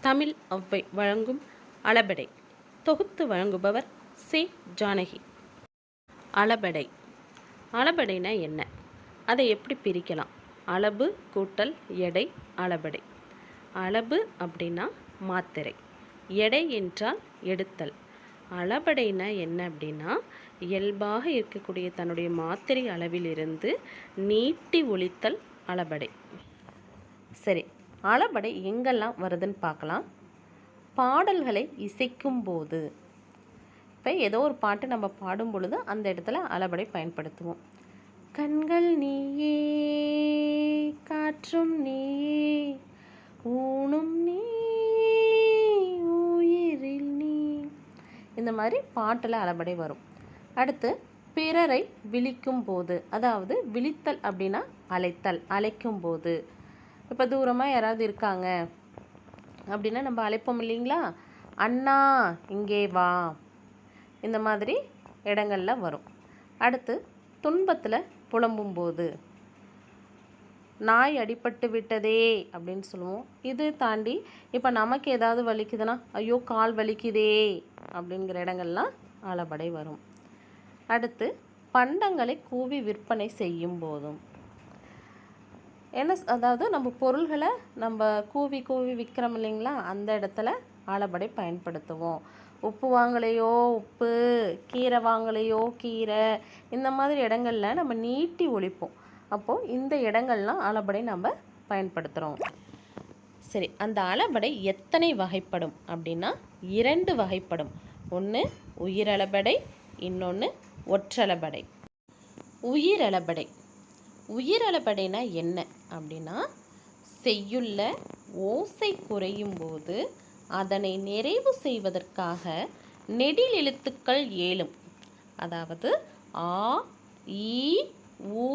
தமிழ் ஒவ்வை வழங்கும் அளபடை. தொகுத்து வழங்குபவர் சி. ஜானகி. அளபடை. அளபடைனா என்ன? அதை எப்படி பிரிக்கலாம்? அளவு கூட்டல் எடை அளபடை. அளவு அப்படின்னா மாத்திரை. எடை என்றால் எடுத்தல். அளபடைனா என்ன அப்படின்னா இயல்பாக இருக்கக்கூடிய தன்னுடைய மாத்திரை அளவிலிருந்து நீட்டி ஒழித்தல் அளபடை. சரி அளபடை எங்கெல்லாம் வருதுன்னு பார்க்கலாம். பாடல்களை இசைக்கும் போது இப்போ ஏதோ ஒரு பாட்டு நம்ம பாடும் பொழுது அந்த இடத்துல அளபடை பயன்படுத்துவோம். கண்கள் நீயே காற்றும் நீயே ஊனும் நீ உயிரில் நீ. இந்த மாதிரி பாட்டில் அளபடை வரும். அடுத்து பிறரை விழிக்கும் போது அதாவது விழித்தல் அப்படின்னா அழைத்தல் அழைக்கும் போது இப்போ தூரமாக யாராவது இருக்காங்க? அப்படின்னா நம்ம அழைப்போம் இல்லைங்களா? அண்ணா இங்கே வா. இந்த மாதிரி இடங்கள்ல வரும். அடுத்து துன்பத்தில் புலம்பும்போது. நாய் அடிபட்டு விட்டதே அப்படின்னு சொல்லுவோம். இது தாண்டி இப்போ நமக்கு ஏதாவது வலிக்குதுன்னா ஐயோ கால் வலிக்குதே அப்படிங்கிற இடங்கள்லாம் அளபடை வரும். அடுத்து பண்டங்களை கூவி விற்பனை செய்யும் போதும் என்ன அதாவது நம்ம பொருள்களை நம்ம கூவி கூவி விற்கிறோம் இல்லைங்களா? அந்த இடத்துல அளபடை பயன்படுத்துவோம். உப்பு வாங்கலையோ உப்பு கீரை வாங்கலையோ கீரை இந்த மாதிரி இடங்களில் நம்ம நீட்டி ஒழிப்போம். அப்போது இந்த இடங்கள்லாம் அளபடை நம்ம பயன்படுத்துகிறோம் சரி அந்த அளபடை எத்தனை வகைப்படும் அப்படின்னா இரண்டு வகைப்படும். ஒன்று உயிரளபடை இன்னொன்று ஒற்றளபடை உயிரளபடை உயிரளபடைனா என்ன? அப்படின்னா செய்யுள்ள ஓசை குறையும் போது அதனை நிறைவு செய்வதற்காக நெடில் எழுத்துக்கள் ஏழும். அதாவது ஆ இ உ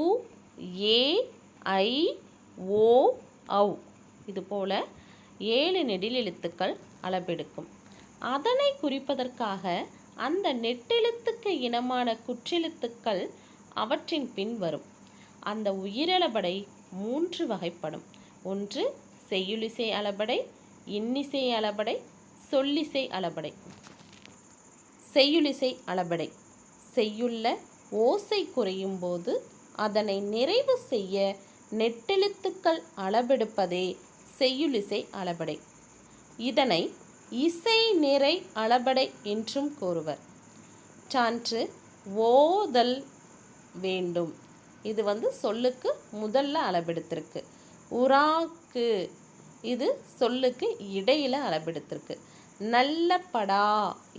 ஏ ஐ ஓ ஔ. இது போல ஏழு நெடில் எழுத்துக்கள் அளபெடுக்கும் அதனை குறிப்பதற்காக அந்த நெட்டெழுத்துக்கு இனமான குற்றெழுத்துக்கள் அவற்றின் பின் வரும். அந்த உயிரளபடை மூன்று வகைப்படும். ஒன்று செய்யுளிசை அளபடை இன்னிசை அளபடை சொல்லிசை அளபடை. செய்யுளிசை அளபடை. செய்யுள்ள ஓசை குறையும் போது அதனை நிறைவு செய்ய நெட்டெழுத்துக்கள் அளபெடுப்பதே செய்யுளிசை அளபடை. இதனை இசை நிறை அளபடை என்றும் கூறுவர். சான்று ஓதல் வேண்டும். இது வந்து சொல்லுக்கு முதல்ல அளபெடுத்திருக்கு உராக்கு இது சொல்லுக்கு இடையில் அளபெடுத்திருக்கு நல்ல படா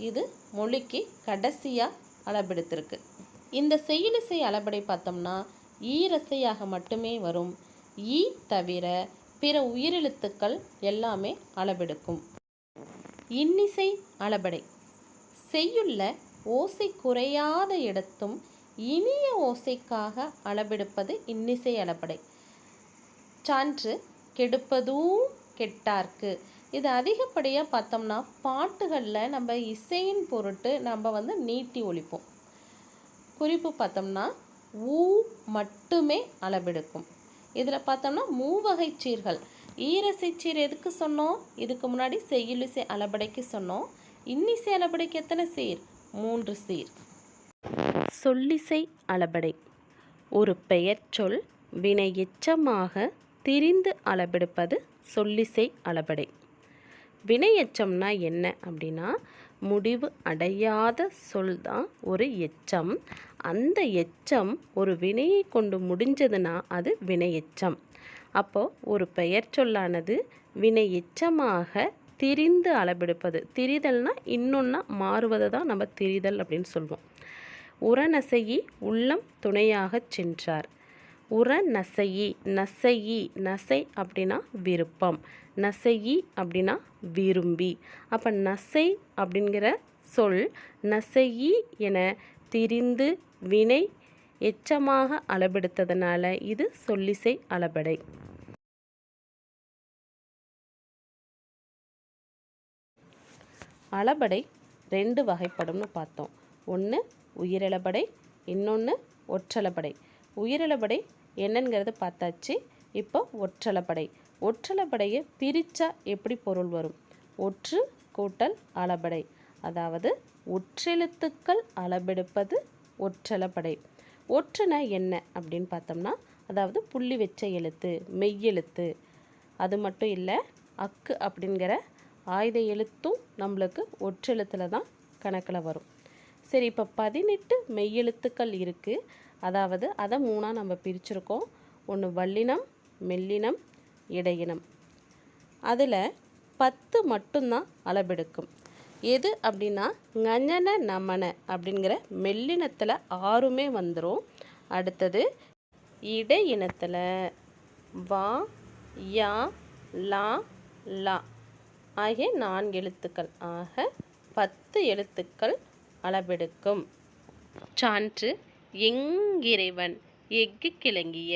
இது மொழிக்கு கடைசியாக அளபெடுத்திருக்கு இந்த செயலிசை அளபடை பார்த்தோம்னா ஈரசையாக மட்டுமே வரும். ஈ தவிர பிற உயிரெழுத்துக்கள் எல்லாமே அளபெடுக்கும் இன்னிசை அளபடை. செய்யுள்ள ஓசை குறையாத இடத்தும் இனிய ஓசைக்காக அளபெடுப்பது இன்னிசை அளபடை சான்று கெடுப்பதும் கெட்டார்க்கு. இது அதிகப்படியாக பார்த்தோம்னா பாட்டுகளில் நம்ம இசையின் பொருட்டு நம்ம வந்து நீட்டி ஒழிப்போம். குறிப்பு பார்த்தோம்னா ஊ மட்டுமே அளபெடுக்கும் இதில் பார்த்தோம்னா மூவகை சீர்கள். ஈரசை சீர் எதுக்கு சொன்னோம்? இதுக்கு முன்னாடி செய்யுளிசை அளபடைக்கு சொன்னோம். இன்னிசை அளபடைக்கு எத்தனை சீர்? மூன்று சீர். சொல்லிசை அளபடை. ஒரு பெயர்ச்சொல் வினை எச்சமாக திரிந்து அளபெடுப்பது சொல்லிசை அளபடை. வினை எச்சம்னா என்ன அப்படின்னா முடிவு அடையாத சொல் தான் ஒரு எச்சம். அந்த எச்சம் ஒரு வினையை கொண்டு முடிஞ்சதுன்னா அது வினை எச்சம். அப்போது ஒரு பெயர் சொல்லானது வினை எச்சமாக திரிந்து அளபெடுப்பது. திரிதல்னால் இன்னொன்னா மாறுவதை தான் நம்ம திரிதல் அப்படின்னு சொல்வோம். உரநசையி உள்ளம் துணையாகச் சென்றார். உர நசையி நசையி நசை அப்படின்னா விருப்பம். நசையி அப்படின்னா விரும்பி. அப்போ நசை அப்படிங்கிற சொல் நசையி என திரிந்து வினை எச்சமாக அளபெடுத்ததுனால இது சொல்லிசை அளபடை. அளபடை ரெண்டு வகைப்படும்னு பார்த்தோம். ஒன்று உயிரிழப்படை இன்னொன்று ஒற்றலப்படை. உயிரிழப்படை என்னங்கிறது பார்த்தாச்சு. இப்போ ஒற்றலப்படை. ஒற்றலப்படையை பிரித்தா எப்படி பொருள் வரும்? ஒற்று கூட்டல் அளபடை அதாவது ஒற்றெழுத்துக்கள் அளபெடுப்பது ஒற்றலப்படை. ஒற்றுனா என்ன அப்படின்னு பார்த்தோம்னா அதாவது புள்ளி வச்ச எழுத்து மெய்யெழுத்து. அது மட்டும் இல்லை அக்கு அப்படிங்கிற ஆயுத எழுத்தும் நம்மளுக்கு ஒற்றெழுத்தில் தான் கணக்கில் வரும். சரி இப்போ பதினெட்டு மெய்யெழுத்துக்கள் இருக்குது அதாவது அதை மூணாக நம்ம பிரிச்சிருக்கோம். ஒன்று வல்லினம் மெல்லினம் இடையினம். அதில் பத்து மட்டும்தான் அளபெடுக்கும் எது அப்படின்னா ஞன நமன அப்படிங்கிற மெல்லினத்தில் ஆறுமே வந்துடும் அடுத்தது இடையினத்தில் வா யா லா லா ஆகிய நான்கு எழுத்துக்கள். ஆக பத்து எழுத்துக்கள் அளபெடுக்கும் சான்று எங்கிறைவன் எஃகு கிளங்கிய